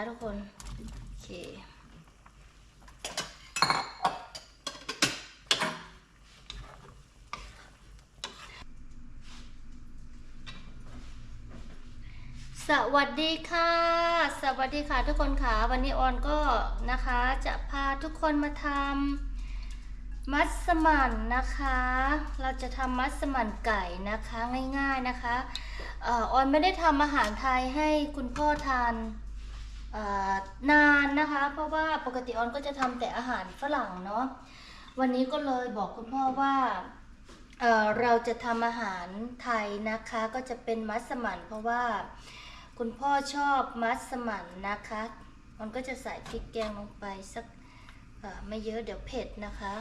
นะคะทุกคน โอเค สวัสดีค่ะ สวัสดีค่ะทุกคนค่ะ วันนี้ออนก็นะคะจะพาทุกคนมาทำมัสมั่นนะคะ เราจะทำมัสมั่นไก่นะคะง่ายๆนะคะออนไม่ได้ทำอาหารไทยให้คุณพ่อทาน นานนะคะ เพราะว่าปกติออนก็จะทำแต่อาหารฝรั่งเนาะวันนี้ก็เลยบอกคุณพ่อว่าเเราจะทำอาหารไทยนะคะ ก็จะเป็นมัสมั่นเพราะว่าคุณพ่อชอบมัสมั่นนะคะ มันก็จะใส่พริกแกงลงไปสักไม่เยอะเดี๋ยวเผ็ดนะคะ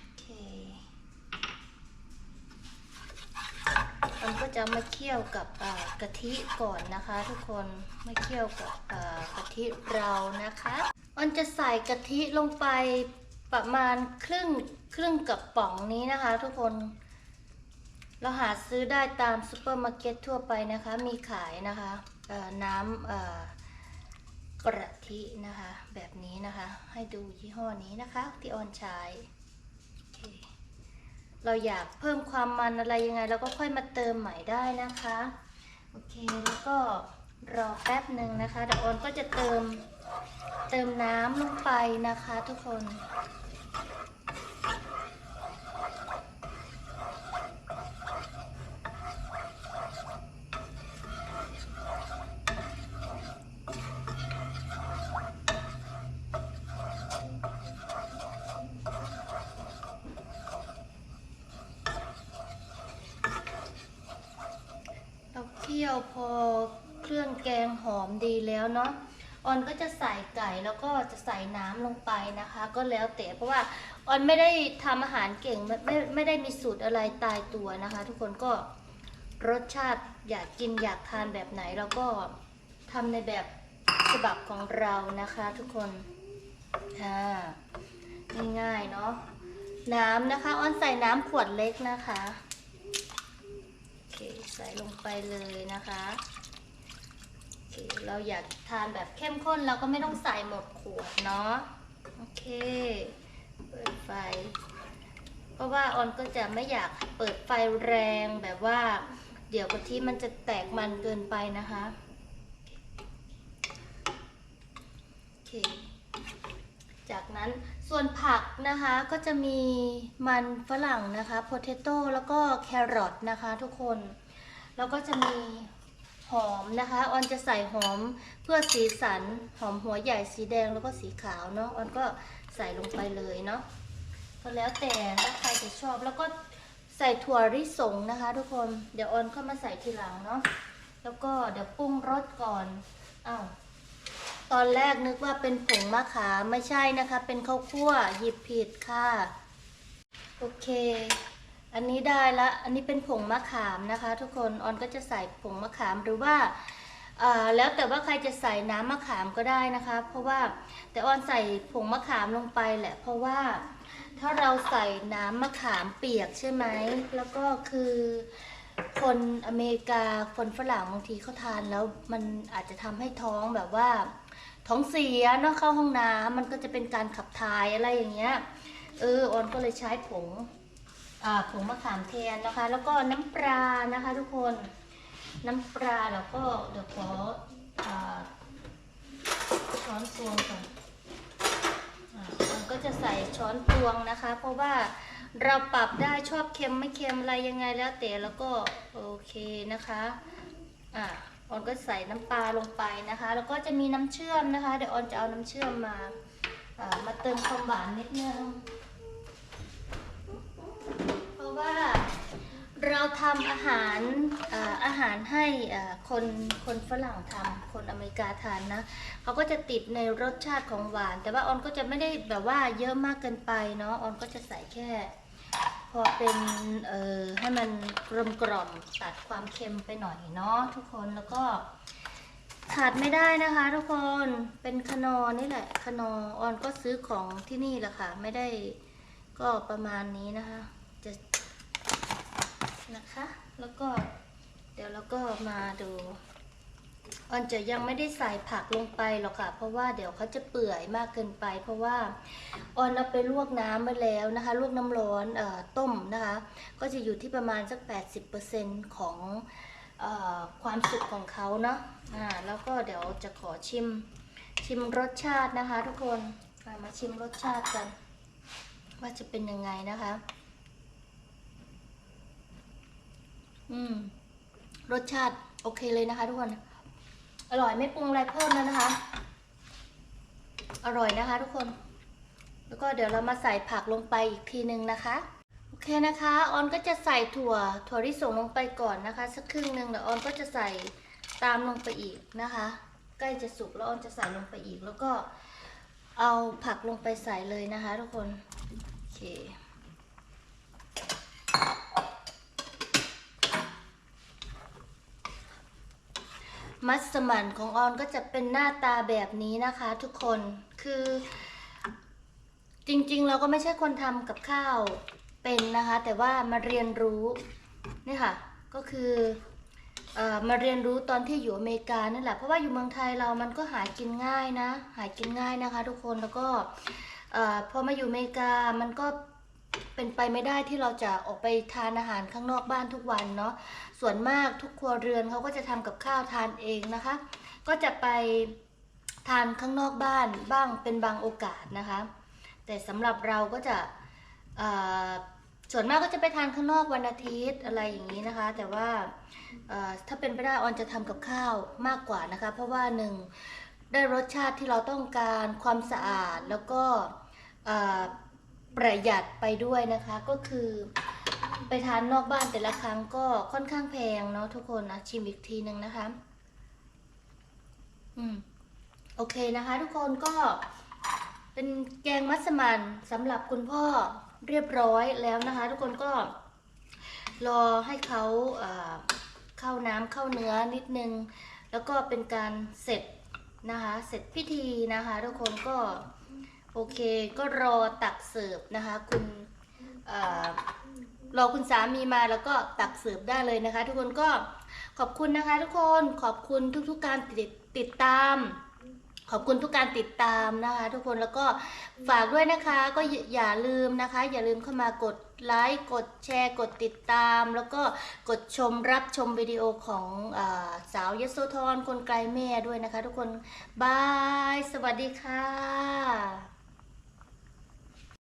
โอเค มันก็จะมาเคี่ยวกับกะทิก่อนนะคะ ทุกคนมาเคี่ยวกับกะทิเรานะคะมันจะใส่กะทิลงไปประมาณครึ่งครึ่งกับป๋องนี้นะคะ ทุกคนเราหาซื้อได้ตามซูเปอร์มาร์เก็ตทั่วไปนะคะ มีขายนะคะน้ำกระทินะคะ แบบนี้นะคะ ให้ดูยี่ห้อนี้นะคะ ที่ออนใช้ เราอยากเพิ่มความมันอะไรยังไง เราก็ค่อยมาเติมใหม่ได้นะคะ โอเคแล้วก็รอแป๊บหนึ่งนะคะเดี๋ยวออนก็จะเติมเติมน้ำลงไปนะคะทุกคน เราเคี่ยว พอเครื่องแกงหอมดีแล้วเนาะออนก็จะใส่ไก่แล้วก็จะใส่น้ำลงไปนะคะ ก็แล้วแต่เพราะว่าออนไม่ได้ทำอาหารเก่งไม่ไม่ไม่ได้มีสูตรอะไรตายตัวนะคะ ทุกคนก็รสชาติอยากกินอยากทานแบบไหนเราก็ทำในแบบฉบับของเรานะคะทุกคนอ่าง่ายๆเนาะน้ำนะคะ ออนใส่น้ำขวดเล็กนะคะ ใส่ลงไปเลยนะคะโอเคเราอยากทานแบบเข้มข้นเราก็ไม่ต้องใส่หมดขวดเนาะโอเค เปิดไฟ เพราะว่าออนก็จะไม่อยากเปิดไฟแรงแบบว่า เดี๋ยวกะทิมันจะแตกมันเกินไปนะคะโอเคจากนั้นส่วนผักนะคะก็จะมีมันฝรั่งนะคะโพเทโต้แล้วก็แครอทนะคะทุกคน แล้วก็จะมีหอมนะคะออนจะใส่หอมเพื่อสีสันหอมหัวใหญ่สีแดงแล้วก็สีขาวเนาะออนก็ใส่ลงไปเลยเนาะก็แล้วแต่ถ้าใครจะชอบแล้วก็ใส่ถั่วลิสงนะคะ ทุกคนเดี๋ยวออนเข้ามาใส่ทีหลังเนาะแล้วก็เดี๋ยวปรุงรสก่อนอ้าวตอนแรกนึกว่าเป็นผงมะขามไม่ใช่นะคะ เป็นข้าวคั่วหยิบผิดค่ะ โอเค อันนี้ได้ละอันนี้เป็นผงมะขามนะคะ ทุกคนออนก็จะใส่ผงมะขามหรือว่าแล้วแต่ว่าใครจะใส่น้ำมะขามก็ได้นะคะ เพราะว่าแต่ออนใส่ผงมะขามลงไปแหละ เพราะว่าถ้าเราใส่น้ำมะขามเปียกใช่ไหมแล้วก็คือคนอเมริกาคนฝรั่งบางทีเขาทานแล้วมันอาจจะทำให้ท้องแบบว่า ท้องเสียเนาะเข้าห้องน้ำมันก็จะเป็นการขับถ่ายอะไรอย่างเงี้ยเออออนก็เลยใช้ผง ผงมะขามแทนนะคะ แล้วก็น้ำปลานะคะทุกคนน้ำปลาแล้วก็เดี๋ยวขออช้อนตวงก่อนมันก็จะใส่ช้อนตวงนะคะ เพราะว่าเราปรับได้ชอบเค็มไม่เค็มอะไรยังไงแล้วแต่แล้วก็โอเคนะคะอ่าออนก็ใส่น้ำปลาลงไปนะคะ แล้วก็จะมีน้ำเชื่อมนะคะ เดี๋ยวออนจะเอาน้ำเชื่อมมาอ่ามาเติมความหวานนิดนึง ว่าเราทำอาหารอาหารให้คนคนฝรั่งทำคนอเมริกาทานนะเขาก็จะติดในรสชาติของหวาน แต่ว่าออนก็จะไม่ได้แบบว่าเยอะมากเกินไปเนาะออนก็จะใส่แค่ พอเป็นเอ่อให้มันกลมกล่อมตัดความเค็มไปหน่อยเนาะทุกคนแล้วก็ขาดไม่ได้นะคะ ทุกคนเป็นคนอนี่แหละคนอออนก็ซื้อของที่นี่แหละค่ะ ไม่ได้ก็ประมาณนี้นะคะ จะ แล้วก็เดี๋ยวเราก็มาดูออนจะยังไม่ได้ใส่ผักลงไปหรอกค่ะ เพราะว่าเดี๋ยวเขาจะเปื่อยมากเกินไป เพราะว่าออนเอาไปลวกน้ำมาแล้วนะคะ ลวกน้ำร้อนออต้มนะคะ ก็จะอยู่ที่ประมาณสัก 80%ของเออความสุกของเขาเนาะอ่าแล้วก็เดี๋ยวจะขอชิมชิมรสชาตินะคะ ทุกคนมาชิมรสชาติกัน ว่าจะเป็นยังไงนะคะ อืม รสชาติโอเคเลยนะคะทุกคน อร่อยไม่ปรุงอะไรเพิ่มแล้วนะคะ อร่อยนะคะ ทุกคน แล้วก็เดี๋ยวเรามาใส่ผักลงไปอีกทีนึงนะคะโอเคนะคะออนก็จะใส่ถั่ว ถั่วที่ส่งลงไปก่อนนะคะ สักครึ่งหนึ่งเดี๋ยวออนก็จะใส่ตามลงไปอีกนะคะ ใกล้จะสุกแล้วออนจะใส่ลงไปอีก แล้วก็เอาผักลงไปใส่เลยนะคะ ทุกคนโอเค มัสมั่นของออนก็จะเป็นหน้าตาแบบนี้นะคะทุกคนคือ จริงๆ เราก็ไม่ใช่คนทำกับข้าวเป็นนะคะ แต่ว่ามาเรียนรู้นี่ค่ะ ก็คือออมาเรียนรู้ตอนที่อยู่อเมริกานั่นแหละเพราะว่าอยู่เมืองไทยเรามันก็หากินง่ายนะ หากินง่ายนะคะ ทุกคนแล้วก็อพอมาอยู่อเมริกามันก็ เป็นไปไม่ได้ที่เราจะออกไปทานอาหารข้างนอกบ้านทุกวันเนาะส่วนมากทุกครัวเรือนเขาก็จะทำกับข้าวทานเองนะคะ ก็จะไปทานข้างนอกบ้านบ้างเป็นบางโอกาสนะคะ แต่สำหรับเราก็จะส่วนมากก็จะไปทานข้างนอกวันอาทิตย์อะไรอย่างนี้นะคะ แต่ว่าถ้าเป็นไปได้ออนจะทำกับข้าวมากกว่านะคะ เพราะว่าหนึ่งได้รสชาติที่เราต้องการความสะอาดแล้วก็ ประหยัดไปด้วยนะคะ ก็คือไปทานนอกบ้านแต่ละครั้งก็ค่อนข้างแพงเนาะทุกคนนะชิมอีกทีหนึ่งนะคะ อืมโอเคนะคะ ทุกคนก็เป็นแกงมัสมั่นสำหรับคุณพ่อเรียบร้อยแล้วนะคะ ทุกคนก็รอให้เขาเอ่อเข้าน้ำเข้าเนื้อนิดนึง แล้วก็เป็นการเสร็จนะคะ เสร็จพิธีนะคะ ทุกคนก็ โอเคก็รอตักเสิร์ฟนะคะ คุณอรอคุณสามีมาแล้วก็ตักเสิร์ฟได้เลยนะคะ ทุกคนก็ขอบคุณนะคะ ทุกคนขอบคุณทุกๆการติดติดตาม ขอบคุณทุกการติดตามนะคะ ทุกคนแล้วก็ฝากด้วยนะคะ ก็อย่าลืมนะคะ อย่าลืมเข้ามากดไลค์กดแชร์กดติดตาม แล้วก็กดชมรับชมวิดีโอของอสาวยโสธรคนไกลแม่ด้วยนะคะ ทุกคนบาย สวัสดีค่ะ